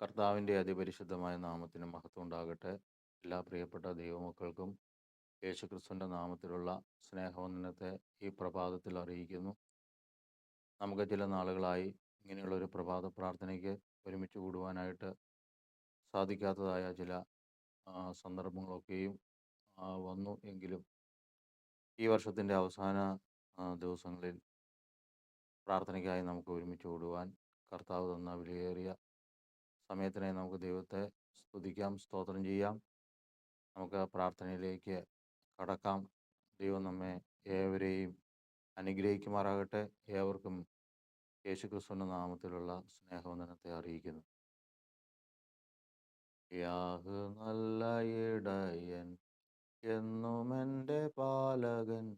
കർത്താവിന്റെ അതിപരിശുദ്ധമായ നാമത്തിന് മഹത്വം ഉണ്ടാകട്ടെ. എല്ലാ പ്രിയപ്പെട്ട ദൈവമക്കൾക്കും യേശുക്രിസ്തുവിന്റെ നാമത്തിലുള്ള സ്നേഹവന്ദനത്തെ ഈ പ്രഭാതത്തിൽ അറിയിക്കുന്നു. നമുക്ക് ചില നാളുകളായി ഇങ്ങനെയുള്ള ഒരു പ്രഭാത പ്രാർത്ഥനയ്ക്ക് ഒരുമിച്ച് കൂടുവാനായിട്ട് സാധിക്കാത്തതായ ചില സന്ദർഭങ്ങളൊക്കെയും വന്നു എങ്കിലും ഈ വർഷത്തിന്റെ അവസാന ദിവസങ്ങളിൽ പ്രാർത്ഥനയ്ക്കായി നമുക്ക് ഒരുമിച്ച് കൂടുവാൻ കർത്താവ് തന്ന വിലയേറിയ സമയത്തിനായി നമുക്ക് ദൈവത്തെ സ്തുതിക്കാം സ്തോത്രം ചെയ്യാം. നമുക്ക് പ്രാർത്ഥനയിലേക്ക് കടക്കാം. ദൈവം നമ്മെ ഏവരെയും അനുഗ്രഹിക്കുമാറാകട്ടെ. ഏവർക്കും യേശുക്രിസ്തുവിന്റെ നാമത്തിലുള്ള സ്നേഹവന്ദനത്തെ അറിയിക്കുന്നു. യാഹ് നല്ല ഇടയൻ എന്നും എന്റെ പാലകൻ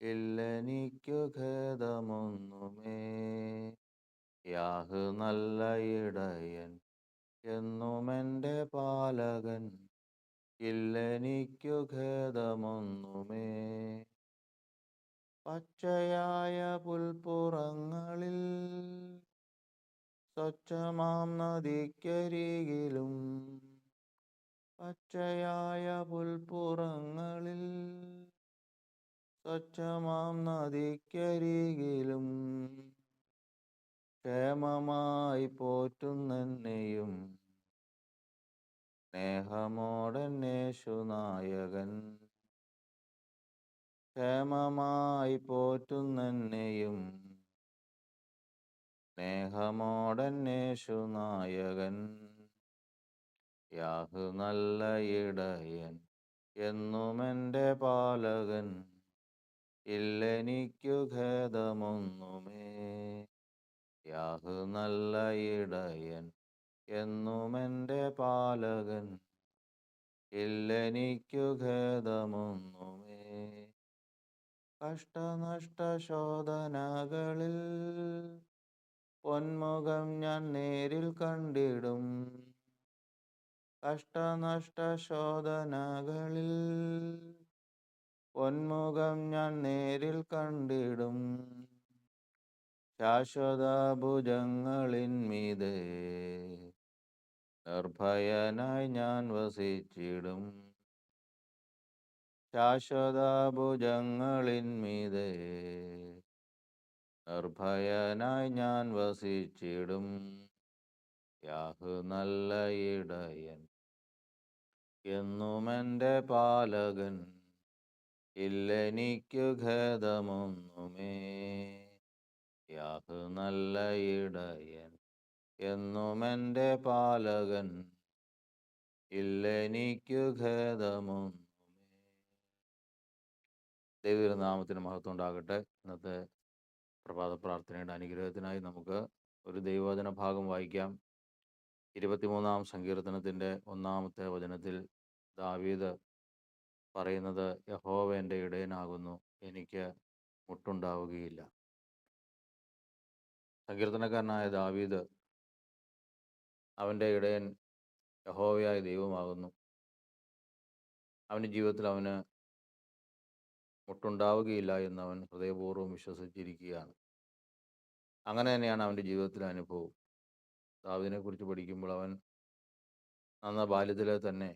ഇല്ലെനിക്കു ഖേദമൊന്നുമേ. യാഹ് നല്ല ഇടയൻ എന്നും എന്റെ പാലകൻ. ഇല്ലെനിക്കു ഖേദമൊന്നുമേ. പച്ചയായ പുൽപ്പുറങ്ങളിൽ സ്വച്ഛമാം നദിക്കരികിലും പച്ചയായ പുൽപ്പുറങ്ങളിൽ സ്വച്ഛമാം നദിക്കരികിലും ക്ഷേമമായി പോറ്റുന്നെന്നെയും സ്നേഹമോടന്നേശുനായകൻ. ക്ഷേമമായി പോറ്റുന്നെന്നെയും സ്നേഹമോടന്നേശുനായകൻ. യാഹു നല്ല ഇടയൻ എന്നുമെന്റെ പാലകൻ. ഇല്ലെനിക്കു ഖേദമൊന്നുമേ. യാഹ് നല്ല ഇടയൻ എന്നും എന്റെ പാലകൻ. ഇല്ലെനിക്കു ഖേദമൊന്നുമേ. കഷ്ടനഷ്ട ശോധനകളിൽ പൊന്മുഖം ഞാൻ നേരിൽ കണ്ടിടും. കഷ്ടനഷ്ട ശോധനകളിൽ പൊന്മുഖം ഞാൻ നേരിൽ കണ്ടിടും. ശാശ്വത ഭുജങ്ങളിന്മീതെ നിർഭയനായി ഞാൻ വസിച്ചിടും. ശാശ്വതാഭുജങ്ങളിന്മീതേ നിർഭയനായി ഞാൻ വസിച്ചിടും. യാഹു നല്ല ഇടയൻ എന്നുമെന്റെ പാലകൻ ഇല്ലെനിക്കു ഖേദമൊന്നുമേ. യാഹ് നല്ല ഇടയൻ എന്നും എന്റെ പാലകൻ. ഇല്ലെനിക്കു ഖേദമൊന്നുമേ. ദൈവനാമത്തിന് മഹത്വം ഉണ്ടാകട്ടെ. ഇന്നത്തെ പ്രഭാത പ്രാർത്ഥനയുടെ അനുഗ്രഹത്തിനായി നമുക്ക് ഒരു ദൈവവചന ഭാഗം വായിക്കാം. ഇരുപത്തിമൂന്നാം സങ്കീർത്തനത്തിന്റെ ഒന്നാമത്തെ വചനത്തിൽ ദാവീദ് പറയുന്നത് യഹോവ എന്റെ ഇടയനാകുന്നു. എനിക്ക് മുട്ടുണ്ടാവുകയില്ല. സങ്കീർത്തനക്കാരനായ ദാവീദ് അവന്റെ ഇടയൻ യഹോവയായ ദൈവമാകുന്നു. അവന്റെ ജീവിതത്തിൽ അവന് മുട്ടുണ്ടാവുകയില്ല എന്ന് അവൻ ഹൃദയപൂർവം വിശ്വസിച്ചിരിക്കുകയാണ്. അങ്ങനെ തന്നെയാണ് അവന്റെ ജീവിതത്തിലെ അനുഭവം ദാവിദിനെ കുറിച്ച് പഠിക്കുമ്പോൾ അവൻ നന്ന ബാല്യത്തിലെ തന്നെ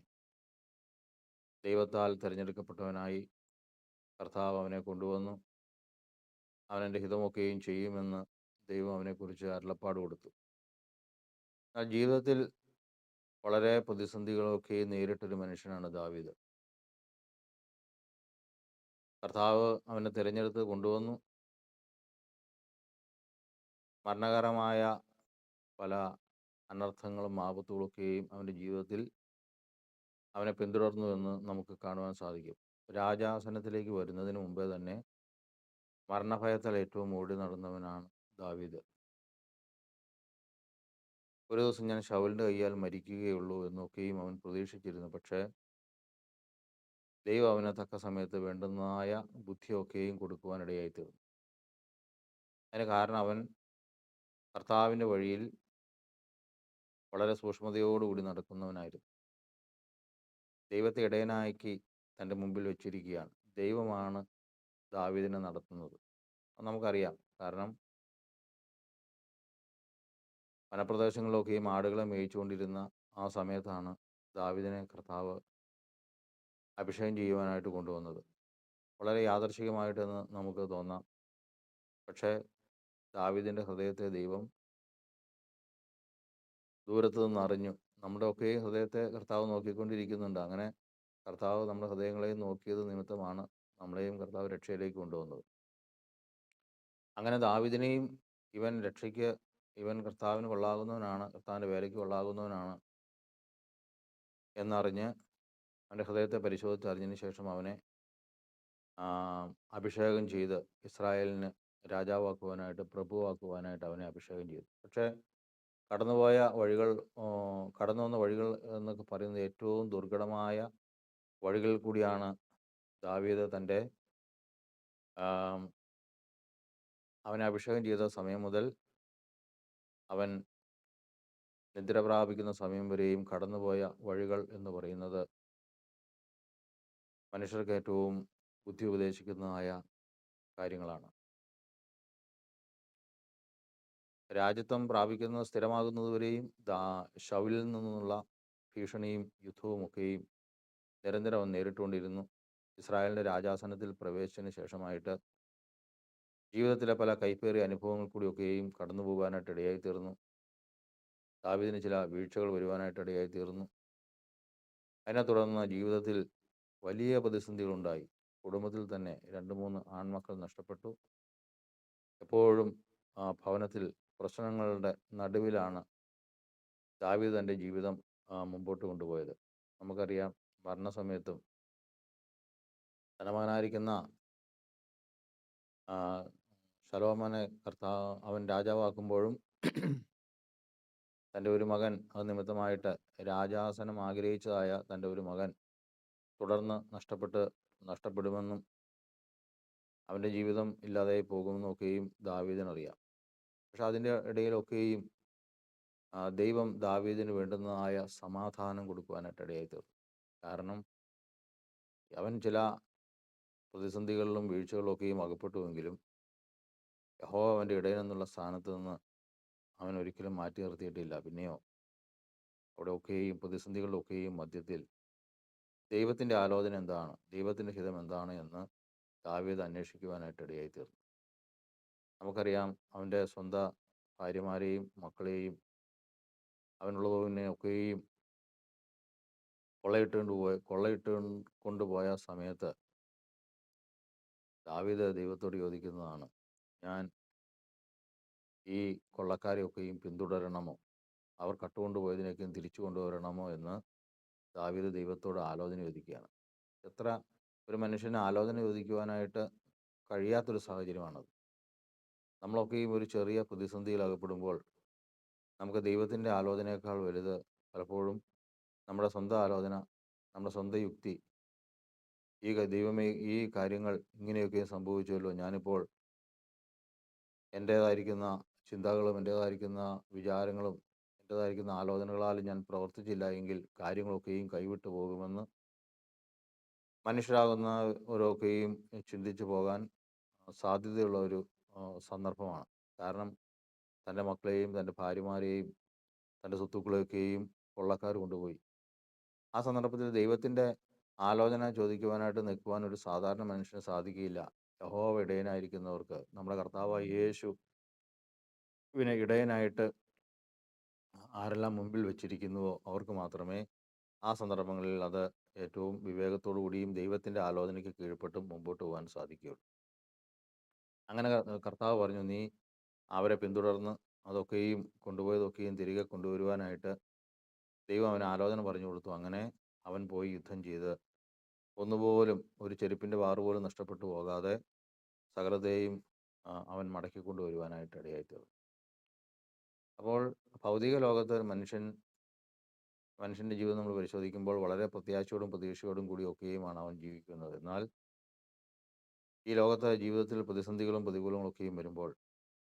ദൈവത്താൽ തിരഞ്ഞെടുക്കപ്പെട്ടവനായി കർത്താവ് അവനെ കൊണ്ടുവന്നു. അവനെന്റെ ഹിതമൊക്കെയും ചെയ്യുമെന്ന് ദൈവം അവനെക്കുറിച്ച് അരുളപ്പാട് കൊടുത്തു. ആ ജീവിതത്തിൽ വളരെ പ്രതിസന്ധികളൊക്കെ നേരിട്ടൊരു മനുഷ്യനാണ് ദാവീദ്. കർത്താവ് അവനെ തിരഞ്ഞെടുത്ത് കൊണ്ടുവന്നു. മരണകരമായ പല അനർത്ഥങ്ങളും ആപത്തുകളൊക്കെയും അവന്റെ ജീവിതത്തിൽ അവനെ പിന്തുടർന്നു എന്ന് നമുക്ക് കാണുവാൻ സാധിക്കും. രാജാസനത്തിലേക്ക് വരുന്നതിന് മുമ്പേ തന്നെ മരണഭയത്താൽ ഏറ്റവും ഓടി നടന്നവനാണ് ദാവീദ്. ഒരു ദിവസം ഞാൻ ഷവലിന്റെ കയ്യാൽ മരിക്കുകയുള്ളൂ എന്നൊക്കെയും അവൻ പ്രതീക്ഷിച്ചിരുന്നു. പക്ഷേ ദൈവം അവന് തക്ക സമയത്ത് വേണ്ടുന്നതായ ബുദ്ധിയൊക്കെയും കൊടുക്കുവാനിടയായി തീർന്നു അതിന് കാരണം അവൻ കർത്താവിന്റെ വഴിയിൽ വളരെ സൂക്ഷ്മതയോടുകൂടി നടക്കുന്നവനായിരുന്നു. ദൈവത്തെ ഇടയനാക്കി തന്റെ മുമ്പിൽ വെച്ചിരിക്കുകയാണ്. ദൈവമാണ് ദാവീദിനെ നടത്തുന്നത്. നമുക്കറിയാം. കാരണം വനപ്രദേശങ്ങളിലൊക്കെയും ആടുകളെ മേയിച്ചുകൊണ്ടിരുന്ന ആ സമയത്താണ് ദാവീദിനെ കർത്താവ് അഭിഷേകം ചെയ്യുവാനായിട്ട് കൊണ്ടുവന്നത്. വളരെ യാദർശികമായിട്ടെന്ന് നമുക്ക് തോന്നാം. പക്ഷേ ദാവീദിന്റെ ഹൃദയത്തെ ദൈവം ദൂരത്ത് നിന്ന് അറിഞ്ഞു. നമ്മുടെ ഒക്കെ ഹൃദയത്തെ കർത്താവ് നോക്കിക്കൊണ്ടിരിക്കുന്നുണ്ട്. അങ്ങനെ കർത്താവ് നമ്മുടെ ഹൃദയങ്ങളെയും നോക്കിയത് നിമിത്തമാണ് നമ്മളെയും കർത്താവ് രക്ഷയിലേക്ക് കൊണ്ടുവന്നത്. അങ്ങനെ ദാവിദിനെയും ഇവൻ രക്ഷയ്ക്ക് ഇവൻ കർത്താവിന് കൊള്ളാകുന്നവനാണ് കർത്താവിന്റെ വേലയ്ക്ക് കൊള്ളാകുന്നവനാണ് എന്നറിഞ്ഞ് അവന്റെ ഹൃദയത്തെ പരിശോധിച്ച് പരിശോധിച്ചറിഞ്ഞതിന് ശേഷം അവനെ അഭിഷേകം ചെയ്ത് ഇസ്രായേലിന് രാജാവാക്കുവാനായിട്ട് പ്രഭുവാക്കുവാനായിട്ട് അവനെ അഭിഷേകം ചെയ്തു. പക്ഷേ കടന്നുപോയ വഴികൾ കടന്നു വന്ന വഴികൾ എന്നൊക്കെ പറയുന്നത് ഏറ്റവും ദുർഘടമായ വഴികളിൽ കൂടിയാണ് ദാവീദ് തന്റെ അവനെ അഭിഷേകം ചെയ്ത സമയം മുതൽ അവൻ നിദ്ര പ്രാപിക്കുന്ന സമയം വരെയും കടന്നുപോയ വഴികൾ എന്ന് പറയുന്നത് മനുഷ്യർക്ക് ഏറ്റവും ബുദ്ധി ഉപദേശിക്കുന്നതായ കാര്യങ്ങളാണ്. രാജ്യത്വം പ്രാപിക്കുന്ന സ്ഥിരമാകുന്നതുവരെയും ദാ ഷവിലിൽ നിന്നുള്ള ഭീഷണിയും യുദ്ധവും ഒക്കെയും നിരന്തരം നേരിട്ടുകൊണ്ടിരുന്നു. ഇസ്രായേലിന്റെ രാജാസനത്തിൽ പ്രവേശിച്ചതിന് ശേഷമായിട്ട് ജീവിതത്തിലെ പല കൈപ്പേറിയ അനുഭവങ്ങൾ കൂടിയൊക്കെയും കടന്നു പോകാനായിട്ട് ഇടയായി തീർന്നു. ദാവീദിന് ചില വീഴ്ചകൾ വരുവാനായിട്ട് ഇടയായി തീർന്നു. അതിനെ തുടർന്ന് ജീവിതത്തിൽ വലിയ പ്രതിസന്ധികളുണ്ടായി. കുടുംബത്തിൽ തന്നെ രണ്ട് മൂന്ന് ആൺമക്കൾ നഷ്ടപ്പെട്ടു. എപ്പോഴും ആ ഭവനത്തിൽ പ്രശ്നങ്ങളുടെ നടുവിലാണ് ദാവീദ് തന്റെ ജീവിതം മുമ്പോട്ട് കൊണ്ടുപോയത്. നമുക്കറിയാം മരണസമയത്തും ധനവാനായിരിക്കുന്ന ശലോമോനെ കർത്താവ് അവൻ രാജാവാക്കുമ്പോഴും തന്റെ ഒരു മകൻ അത് നിമിത്തമായിട്ട് രാജാസനം ആഗ്രഹിച്ചതായ തന്റെ ഒരു മകൻ തുടർന്ന് നഷ്ടപ്പെട്ട് നഷ്ടപ്പെടുമെന്നും അവന്റെ ജീവിതം ഇല്ലാതെ പോകുമെന്നൊക്കെയും ദാവീദിനറിയാം. പക്ഷെ അതിന്റെ ഇടയിലൊക്കെയും ദൈവം ദാവീദിന് വേണ്ടുന്നതായ സമാധാനം കൊടുക്കുവാനായിട്ട് ഇടയായി തീർന്നു. കാരണം അവൻ ചില പ്രതിസന്ധികളിലും വീഴ്ചകളിലൊക്കെയും അകപ്പെട്ടുവെങ്കിലും യഹോവ അവന്റെ ഇടയിൽ നിന്നുള്ള സ്ഥാനത്ത് നിന്ന് അവൻ ഒരിക്കലും മാറ്റി നിർത്തിയിട്ടില്ല. പിന്നെയോ അവിടെ ഒക്കെയും പ്രതിസന്ധികളിലൊക്കെയും മധ്യത്തിൽ ദൈവത്തിന്റെ ആലോചന എന്താണ്? ദൈവത്തിന്റെ ഹിതം എന്താണ് എന്ന് ദാവീദ് അന്വേഷിക്കുവാനായിട്ട് ഇടയായി തീർന്നു നമുക്കറിയാം അവന്റെ സ്വന്തം ഭാര്യമാരെയും മക്കളെയും അവനുള്ളതിനെ ഒക്കെയും കൊള്ളയിട്ടുകൊണ്ട് പോയ കൊള്ളയിട്ട് കൊണ്ടുപോയ സമയത്ത് ദാവീദ് ദൈവത്തോട് ചോദിക്കുന്നതാണ് ഞാൻ ഈ കൊള്ളക്കാരെയൊക്കെയും പിന്തുടരണമോ? അവർ കട്ടുകൊണ്ടുപോയതിനൊക്കെയും തിരിച്ചു കൊണ്ടുവരണമോ എന്ന് ദാവീദ് ദൈവത്തോട് ആലോചന ചോദിക്കുകയാണ്. എത്ര ഒരു മനുഷ്യന് ആലോചന ചോദിക്കുവാനായിട്ട് കഴിയാത്തൊരു സാഹചര്യമാണത്. നമ്മളൊക്കെയും ഒരു ചെറിയ പ്രതിസന്ധിയിൽ അകപ്പെടുമ്പോൾ നമുക്ക് ദൈവത്തിന്റെ ആലോചനയേക്കാൾ വലുത് പലപ്പോഴും നമ്മുടെ സ്വന്തം ആലോചന നമ്മുടെ സ്വന്തം യുക്തി ഈ ദൈവമേ ഈ കാര്യങ്ങൾ ഇങ്ങനെയൊക്കെ സംഭവിച്ചുവല്ലോ. ഞാനിപ്പോൾ എന്റേതായിരിക്കുന്ന ചിന്തകളും എന്റേതായിരിക്കുന്ന വിചാരങ്ങളും എന്റേതായിരിക്കുന്ന ആലോചനകളാലും ഞാൻ പ്രവർത്തിച്ചില്ല എങ്കിൽ കാര്യങ്ങളൊക്കെയും കൈവിട്ടു പോകുമെന്ന് മനുഷ്യരാകുന്ന ഓരോക്കെയും ചിന്തിച്ചു പോകാൻ സാധ്യതയുള്ള ഒരു സന്ദർഭമാണ്. കാരണം തന്റെ മക്കളെയും തന്റെ ഭാര്യമാരെയും തന്റെ സ്വത്തുക്കളെയൊക്കെയും കൊള്ളക്കാർ കൊണ്ടുപോയി. ആ സന്ദർഭത്തിൽ ദൈവത്തിന്റെ ആലോചന ചോദിക്കുവാനായിട്ട് നിൽക്കുവാൻ ഒരു സാധാരണ മനുഷ്യന് സാധിക്കുകയില്ല. യഹോവ ഇടയനായിരിക്കുന്നവർക്ക് നമ്മുടെ കർത്താവായ യേശു ഇവനെ ഇടയനായിട്ട് ആരെല്ലാം മുമ്പിൽ വെച്ചിരിക്കുന്നുവോ അവർക്ക് മാത്രമേ ആ സന്ദർഭങ്ങളിൽ അത് ഏറ്റവും വിവേകത്തോടു കൂടിയും ദൈവത്തിന്റെ ആലോചനയ്ക്ക് കീഴ്പ്പെട്ടും മുമ്പോട്ട് പോകാൻ സാധിക്കുകയുള്ളൂ. അങ്ങനെ കർത്താവ് പറഞ്ഞു നീ അവരെ പിന്തുടർന്ന് അതൊക്കെയും കൊണ്ടുപോയതൊക്കെയും തിരികെ കൊണ്ടുവരുവാനായിട്ട് ദൈവം അവന് ആലോചന പറഞ്ഞു കൊടുത്തു. അങ്ങനെ അവൻ പോയി യുദ്ധം ചെയ്ത് ഒന്നുപോലും ഒരു ചെരുപ്പിന്റെ വാറ് പോലും നഷ്ടപ്പെട്ടു പോകാതെ സകലത്തെയും അവൻ മടക്കി കൊണ്ടുവരുവാനായിട്ട് ഇടയായി തീർന്നു അപ്പോൾ ഭൗതിക ലോകത്ത് മനുഷ്യൻ മനുഷ്യന്റെ ജീവിതം നമ്മൾ പരിശോധിക്കുമ്പോൾ വളരെ പ്രത്യാശയോടും പ്രതീക്ഷയോടും കൂടി ഒക്കെയുമാണ് അവൻ ജീവിക്കുന്നത്. എന്നാൽ ഈ ലോകത്തെ ജീവിതത്തിൽ പ്രതിസന്ധികളും പ്രതികൂലങ്ങളും ഒക്കെയും വരുമ്പോൾ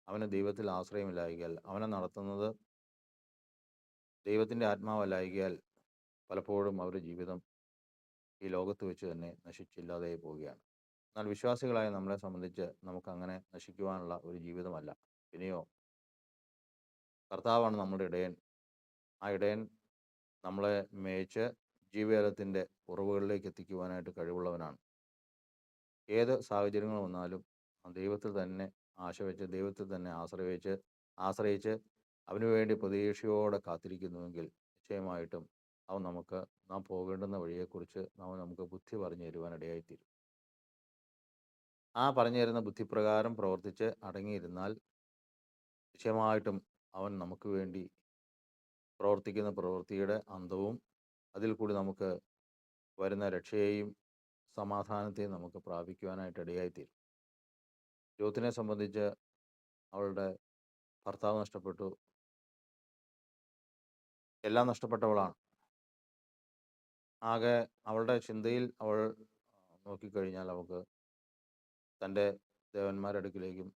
അവന് ദൈവത്തിൽ ആശ്രയമില്ലായികയാൽ അവനെ നടത്തുന്നത് ദൈവത്തിന്റെ ആത്മാവല്ലായികയാൽ പലപ്പോഴും അവരുടെ ജീവിതം ഈ ലോകത്ത് വെച്ച് തന്നെ നശിച്ചില്ലാതെ പോവുകയാണ്. എന്നാൽ വിശ്വാസികളായ നമ്മളെ സംബന്ധിച്ച് നമുക്ക് അങ്ങനെ നശിക്കുവാനുള്ള ഒരു ജീവിതമല്ല. പിന്നെയോ? കർത്താവാണ് നമ്മുടെ ഇടയൻ. ആ ഇടയൻ നമ്മളെ മേയിച്ച് ജീവജലത്തിന്റെ ഉറവുകളിലേക്ക് എത്തിക്കുവാനായിട്ട് കഴിവുള്ളവനാണ്. ഏത് സാഹചര്യങ്ങൾ വന്നാലും ദൈവത്തിൽ തന്നെ ആശ വെച്ച് ദൈവത്തിൽ തന്നെ ആശ്രയിച്ച് ആശ്രയിച്ച് അവനുവേണ്ടി പ്രതീക്ഷയോടെ കാത്തിരിക്കുന്നുവെങ്കിൽ നിശ്ചയമായിട്ടും അവൻ നമുക്ക് നാം പോകേണ്ടുന്ന വഴിയെക്കുറിച്ച് അവൻ നമുക്ക് ബുദ്ധി പറഞ്ഞു തരുവാൻ ഇടയായിത്തീരും. ആ പറഞ്ഞു തരുന്ന ബുദ്ധിപ്രകാരം പ്രവർത്തിച്ച് അടങ്ങിയിരുന്നാൽ നിശ്ചയമായിട്ടും അവൻ നമുക്ക് വേണ്ടി പ്രവർത്തിക്കുന്ന പ്രവൃത്തിയുടെ അന്തവും അതിൽ കൂടി നമുക്ക് വരുന്ന രക്ഷയെയും സമാധാനത്തെയും നമുക്ക് പ്രാപിക്കുവാനായിട്ട് ഇടയായിത്തീരും. ജ്യോതിനെ സംബന്ധിച്ച് അവളുടെ ഭർത്താവ് നഷ്ടപ്പെട്ടു. എല്ലാം നഷ്ടപ്പെട്ടവളാണ്. ആകെ അവളുടെ ചിന്തയിൽ അവൾ നോക്കിക്കഴിഞ്ഞാൽ അവൾക്ക് തന്റെ ദേവന്മാരുടെ അടുക്കിലേക്കും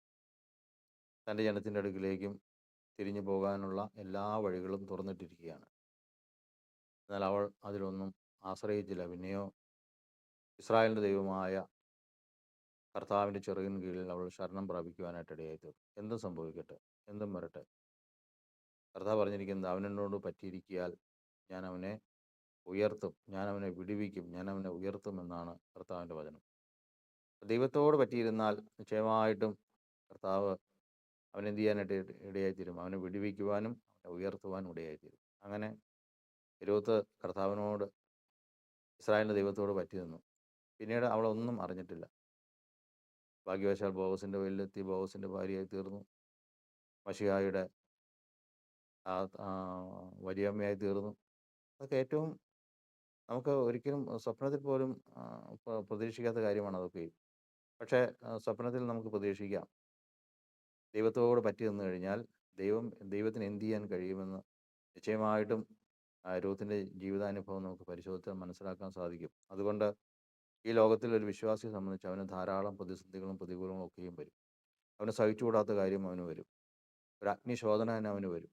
തന്റെ ജനത്തിന്റെ അടുക്കിലേക്കും തിരിഞ്ഞു പോകാനുള്ള എല്ലാ വഴികളും തുറന്നിട്ടിരിക്കുകയാണ്. എന്നാൽ അവൾ അതിലൊന്നും ആശ്രയിച്ചില്ല. പിന്നെയോ ഇസ്രായേലിന്റെ ദൈവമായ കർത്താവിന്റെ ചെറുകിന് കീഴിൽ അവൾ ശരണം പ്രാപിക്കുവാനായിട്ട് ഇടയായി തീർന്നു എന്തും സംഭവിക്കട്ടെ എന്തും വരട്ടെ. കർത്താവ് പറഞ്ഞിരിക്കുന്നത് അവനെന്നോട് പറ്റിയിരിക്കിയാൽ ഞാൻ അവനെ ഉയർത്തും. ഞാൻ അവനെ വിടുവിക്കും. ഞാൻ അവനെ ഉയർത്തും എന്നാണ് കർത്താവിന്റെ വചനം. ദൈവത്തോട് പറ്റിയിരുന്നാൽ നിശ്ചയമായിട്ടും കർത്താവ് അവൻ എന്ത് ചെയ്യാനായിട്ട് ഇട- ഇടയായിത്തീരും. അവനെ വിടുവിക്കുവാനും അവനെ ഉയർത്തുവാനും ഇടയായിത്തീരും. അങ്ങനെ ഇരുപത്ത് കർത്താവിനോട് ഇസ്രായേലിന്റെ ദൈവത്തോട് പറ്റി നിന്നു. പിന്നീട് അവളൊന്നും അറിഞ്ഞിട്ടില്ല. ഭാഗ്യവശാൽ ബോഗസിന്റെ വെയിലെത്തി ബോഗസിന്റെ ഭാര്യയായി തീർന്നു. മഷിഹായുടെ വലിയമ്മയായി തീർന്നു. അതൊക്കെ ഏറ്റവും നമുക്ക് ഒരിക്കലും സ്വപ്നത്തിൽ പോലും പ്രതീക്ഷിക്കാത്ത കാര്യമാണ് അതൊക്കെ. പക്ഷേ സ്വപ്നത്തിൽ നമുക്ക് പ്രതീക്ഷിക്കാം. ദൈവത്തോട് പറ്റി നിന്നു കഴിഞ്ഞാൽ ദൈവം ദൈവത്തിന് എന്ത് ചെയ്യാൻ കഴിയുമെന്ന് നിശ്ചയമായിട്ടും രൂത്തിന്റെ ജീവിതാനുഭവം നമുക്ക് പരിശോധിച്ചാൽ മനസ്സിലാക്കാൻ സാധിക്കും. അതുകൊണ്ട് ഈ ലോകത്തിൽ ഒരു വിശ്വാസിയെ സംബന്ധിച്ച് അവന് ധാരാളം പ്രതിസന്ധികളും പ്രതികൂലങ്ങളും ഒക്കെയും വരും. അവന് സഹിച്ചുകൂടാത്ത കാര്യം അവന് വരും. ഒരു അഗ്നിശോധന തന്നെ അവന് വരും.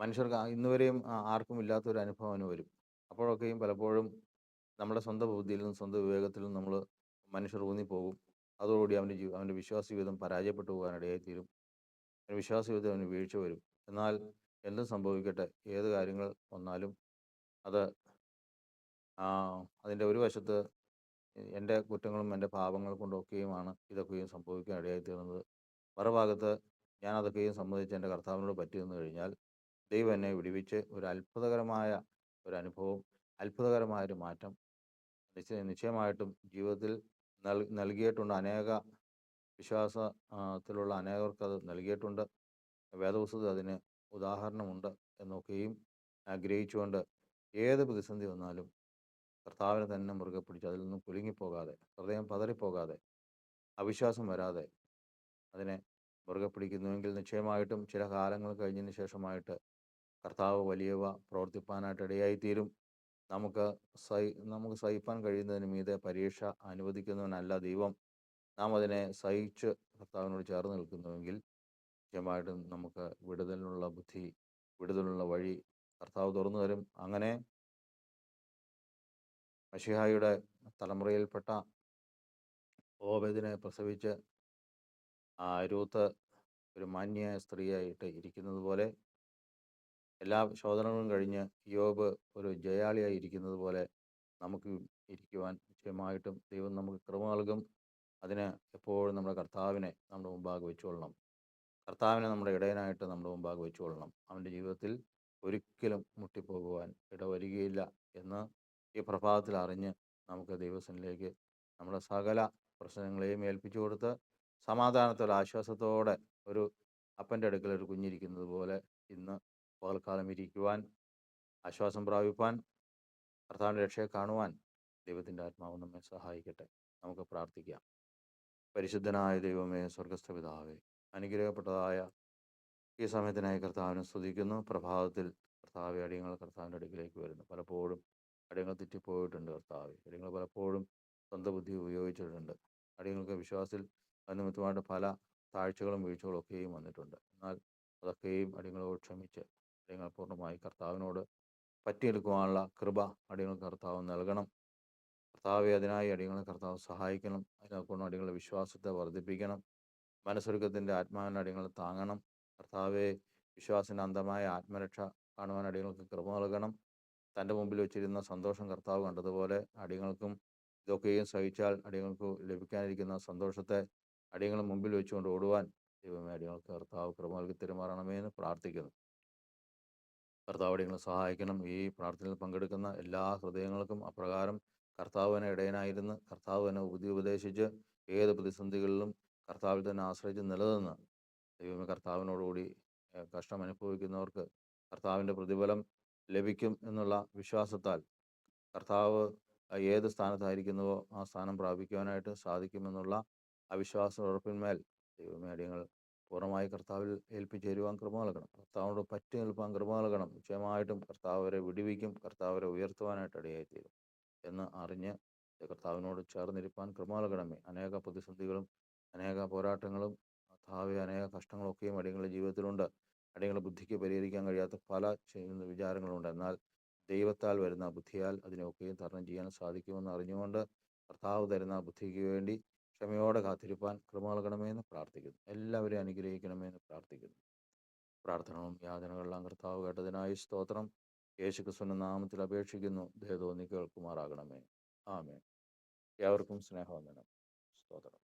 മനുഷ്യർക്ക് ഇന്ന് ഇന്നുവരെയും ആർക്കും ഇല്ലാത്ത ഒരു അനുഭവം അവന് വരും അപ്പോഴൊക്കെയും പലപ്പോഴും നമ്മുടെ സ്വന്തം ബുദ്ധിയിലും സ്വന്തം വിവേകത്തിലും നമ്മൾ മനുഷ്യർ ഊന്നിപ്പോകും. അതോടുകൂടി അവന്റെ ജീവ അവന്റെ വിശ്വാസ ജീവിതം പരാജയപ്പെട്ടു പോകാനിടയായിത്തീരും അവന്റെ വിശ്വാസ ജീവിതം അവന് വീഴ്ച വരും. എന്നാൽ എന്തും സംഭവിക്കട്ടെ ഏത് കാര്യങ്ങൾ വന്നാലും അത് അതിന്റെ ഒരു വശത്ത് എന്റെ കുറ്റങ്ങളും എന്റെ പാപങ്ങൾ കൊണ്ടൊക്കെയുമാണ് ഇതൊക്കെയും സംഭവിക്കാൻ ഇടയായിത്തീർന്നത് മറുഭാഗത്ത് ഞാൻ അതൊക്കെയും സംബന്ധിച്ച് എന്റെ കർത്താവിനോട് പറ്റിയെന്ന് കഴിഞ്ഞാൽ ദൈവം എന്നെ വിടുവിച്ച് ഒരു അത്ഭുതകരമായ ഒരു അനുഭവം അത്ഭുതകരമായ ഒരു മാറ്റം നിശ്ചയ നിശ്ചയമായിട്ടും ജീവിതത്തിൽ നൽ നൽകിയിട്ടുണ്ട്. അനേക വിശ്വാസത്തിലുള്ള അനേകർക്ക് അത് നൽകിയിട്ടുണ്ട്. വേദപുസ്തകത്തിൽ അതിന് ഉദാഹരണമുണ്ട് എന്നൊക്കെയും ആഗ്രഹിച്ചുകൊണ്ട് ഏത് പ്രതിസന്ധി വന്നാലും കർത്താവിനെ തന്നെ മുറുകെ പിടിച്ച് അതിൽ നിന്നും കുലുങ്ങിപ്പോകാതെ ഹൃദയം പതറിപ്പോകാതെ അവിശ്വാസം വരാതെ അതിനെ മുറുകെ പിടിക്കുന്നുവെങ്കിൽ നിശ്ചയമായിട്ടും ചില കാലങ്ങൾ കഴിഞ്ഞതിന് ശേഷമായിട്ട് കർത്താവ് വലിയവ പ്രവർത്തിപ്പാനായിട്ട് ഇടയായിത്തീരും നമുക്ക് സഹി നമുക്ക് സഹിപ്പാൻ കഴിയുന്നതിന് മീതെ പരീക്ഷ അനുവദിക്കുന്നവനല്ല ദൈവം. നാം അതിനെ സഹിച്ച് കർത്താവിനോട് ചേർന്ന് നിൽക്കുന്നുവെങ്കിൽ നിശ്ചയമായിട്ടും നമുക്ക് വിടുതലിനുള്ള ബുദ്ധി വിടുതലിനുള്ള വഴി കർത്താവ് തുറന്നു തരും. അങ്ങനെ മഷിഹായുടെ തലമുറയിൽപ്പെട്ട ഓബേദിനെ പ്രസവിച്ച് രൂത്ത് ഒരു മാന്യ സ്ത്രീയായിട്ട് ഇരിക്കുന്നത് പോലെ എല്ലാ ശോധനകളും കഴിഞ്ഞ് യോബ് ഒരു ജയാളിയായി ഇരിക്കുന്നത് പോലെ നമുക്ക് ഇരിക്കുവാൻ നിശ്ചയമായിട്ടും ദൈവം നമുക്ക് കൃപ നൽകും. അതിന് എപ്പോഴും നമ്മുടെ കർത്താവിനെ നമ്മുടെ മുമ്പാകെ വെച്ചുകൊള്ളണം. കർത്താവിനെ നമ്മുടെ ഇടയനായിട്ട് നമ്മുടെ മുമ്പാകെ വെച്ചുകൊള്ളണം. അവന്റെ ജീവിതത്തിൽ ഒരിക്കലും മുട്ടിപ്പോകുവാൻ ഇടവരികയില്ല എന്ന് ഈ പ്രഭാതത്തിൽ അറിഞ്ഞ് നമുക്ക് ദൈവസനിലേക്ക് നമ്മുടെ സകല പ്രശ്നങ്ങളെയും ഏൽപ്പിച്ചു കൊടുത്ത് സമാധാനത്തോടെ ആശ്വാസത്തോടെ ഒരു അപ്പന്റെ അടുക്കൽ ഒരു കുഞ്ഞിരിക്കുന്നത് പോലെ ഇന്ന് പകൽക്കാലം ഇരിക്കുവാൻ ആശ്വാസം പ്രാപിപ്പാൻ കർത്താവിന്റെ രക്ഷയെ കാണുവാൻ ദൈവത്തിന്റെ ആത്മാവ് നമ്മെ സഹായിക്കട്ടെ. നമുക്ക് പ്രാർത്ഥിക്കാം. പരിശുദ്ധനായ ദൈവമേ സ്വർഗസ്ഥ പിതാവേ അനുഗ്രഹപ്പെട്ടതായ ഈ സമയത്തിനായി കർത്താവിനെ സ്തുതിക്കുന്നു. പ്രഭാതത്തിൽ കർത്താവ് അടിയങ്ങൾ കർത്താവിന്റെ അടുക്കിലേക്ക് വരുന്നു. പലപ്പോഴും അടിയങ്ങൾ തെറ്റിപ്പോയിട്ടുണ്ട് കർത്താവ്. അടിയങ്ങൾ പലപ്പോഴും സ്വന്തം ബുദ്ധി ഉപയോഗിച്ചിട്ടുണ്ട്. അടിയങ്ങൾക്ക് വിശ്വാസത്തിൽ അനുമിത്തമായിട്ട് പല താഴ്ചകളും വീഴ്ചകളും ഒക്കെയും വന്നിട്ടുണ്ട്. എന്നാൽ അതൊക്കെയും അടിയങ്ങളോട് ക്ഷമിച്ച് അടിയങ്ങൾ പൂർണമായി കർത്താവിനോട് പറ്റിയെടുക്കുവാനുള്ള കൃപ അടിയങ്ങൾ കർത്താവ് നൽകണം. കർത്താവെ അതിനായി അടിയങ്ങളെ കർത്താവ് സഹായിക്കണം. അതിനെക്കൊണ്ട് അടികളുടെ വിശ്വാസത്തെ വർദ്ധിപ്പിക്കണം. മനസ്സൊരുക്കത്തിന്റെ ആത്മാവിനെ അടികൾ താങ്ങണം. കർത്താവെ വിശ്വാസിന്റെ അന്ധമായ ആത്മരക്ഷ കാണുവാൻ അടിയങ്ങൾക്ക് കൃപ നൽകണം. തന്റെ മുമ്പിൽ വെച്ചിരുന്ന സന്തോഷം കർത്താവ് കണ്ടതുപോലെ അടിയങ്ങൾക്കും ഇതൊക്കെയും സഹിച്ചാൽ അടിയങ്ങൾക്ക് ലഭിക്കാനിരിക്കുന്ന സന്തോഷത്തെ അടിയങ്ങൾ മുമ്പിൽ വെച്ചുകൊണ്ട് ഓടുവാൻ ദൈവമേ അടിയങ്ങൾക്ക് കർത്താവ് കൃപ നൽകി തെരുമാറണമേ എന്ന് പ്രാർത്ഥിക്കുന്നു. കർത്താവ് അടിയങ്ങളെ സഹായിക്കണം. ഈ പ്രാർത്ഥനയിൽ പങ്കെടുക്കുന്ന എല്ലാ ഹൃദയങ്ങൾക്കും അപ്രകാരം കർത്താവിനെ ഇടയനായിരുന്ന്. കർത്താവ് തന്നെ ഉപതി ഉപദേശിച്ച് ഏത് പ്രതിസന്ധികളിലും കർത്താവിൽ തന്നെ ആശ്രയിച്ച് നിലനിന്ന്. ദൈവമേ കർത്താവിനോടുകൂടി കഷ്ടം അനുഭവിക്കുന്നവർക്ക് കർത്താവിന്റെ പ്രതിഫലം ലഭിക്കും എന്നുള്ള വിശ്വാസത്താൽ കർത്താവ് ഏത് സ്ഥാനത്തായിരിക്കുന്നുവോ ആ സ്ഥാനം പ്രാപിക്കുവാനായിട്ട് സാധിക്കുമെന്നുള്ള ആ വിശ്വാസ ഉറപ്പിന്മേൽ ദൈവമേ അടിയങ്ങൾ പൂർണമായി കർത്താവിൽ ഏൽപ്പിച്ചേരുവാൻ കൃപ നൽകണം. കർത്താവിനോട് പറ്റി നിൽപ്പാൻ കൃപ നൽകണം. നിശ്ചയമായിട്ടും കർത്താവ് അവരെ വിടുവിക്കും. കർത്താവ് അവരെ ഉയർത്തുവാനായിട്ട് ഇടയായിത്തീരും എന്ന് അറിഞ്ഞ് കർത്താവിനോട് ചേർന്നിരിപ്പാൻ കൃപ നൽകണമേ. അനേക പ്രതിസന്ധികളും അനേക പോരാട്ടങ്ങളും കർത്താവെ അനേക കഷ്ടങ്ങളൊക്കെയും അടിയങ്ങളുടെ ജീവിതത്തിലുണ്ട്. അടിയങ്ങളുടെ ബുദ്ധിക്ക് പരിഹരിക്കാൻ കഴിയാത്ത പല ചെയ്യുന്ന വിചാരങ്ങളുണ്ട്. എന്നാൽ ദൈവത്താൽ വരുന്ന ബുദ്ധിയാൽ അതിനെയൊക്കെയും തരണം ചെയ്യാൻ സാധിക്കുമെന്ന് അറിഞ്ഞുകൊണ്ട് കർത്താവ് തരുന്ന ബുദ്ധിക്ക് വേണ്ടി ക്ഷമയോടെ കാത്തിരിപ്പാൻ കൃപ നൽകണമേ എന്ന് പ്രാർത്ഥിക്കുന്നു. എല്ലാവരെയും അനുഗ്രഹിക്കണമേ എന്ന് പ്രാർത്ഥിക്കുന്നു. പ്രാർത്ഥനകളും യാതനകളെല്ലാം കർത്താവ് കേട്ടതിനായി സ്തോത്രം. യേശുക്രിസ്തുവിന്റെ നാമത്തിൽ അപേക്ഷിക്കുന്നു. ദേഹതോന്നി കേൾക്കുമാറാകണമേ. ആമേ ഏവർക്കും സ്നേഹവന്ദനം. സ്തോത്രം.